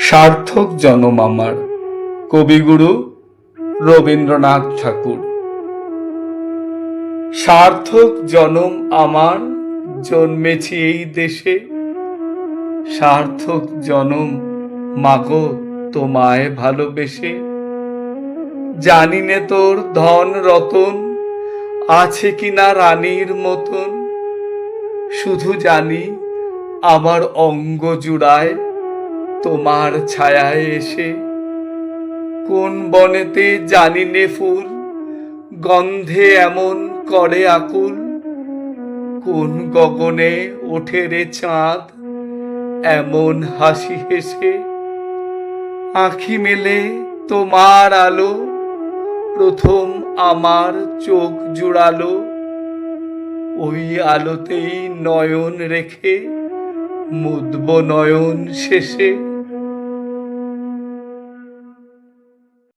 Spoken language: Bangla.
সার্থক জনম আমার কবিগুরু রবীন্দ্রনাথ ঠাকুর। সার্থক জনম আমার, জন্মেছি এই দেশে। সার্থক জনম মাগো তোমায় ভালোবেসে। জানি নে তোর ধন রতন, আছে কিনা রানীর মতন। শুধু জানি আমার অঙ্গ জুড়ায় তোমার ছায়ায় এসে কোন বনেতে জানি নে ফুল? গন্ধে এমন করে আকুল। কোন গগনে ওঠে রে চাঁদ? এমন হাসি হেসে আঁখি মেলে তোমার আলো। প্রথম আমার চোখ জুড়ালো। ওই আলোতেই নয়ন রেখে মুদব নয়ন শেষে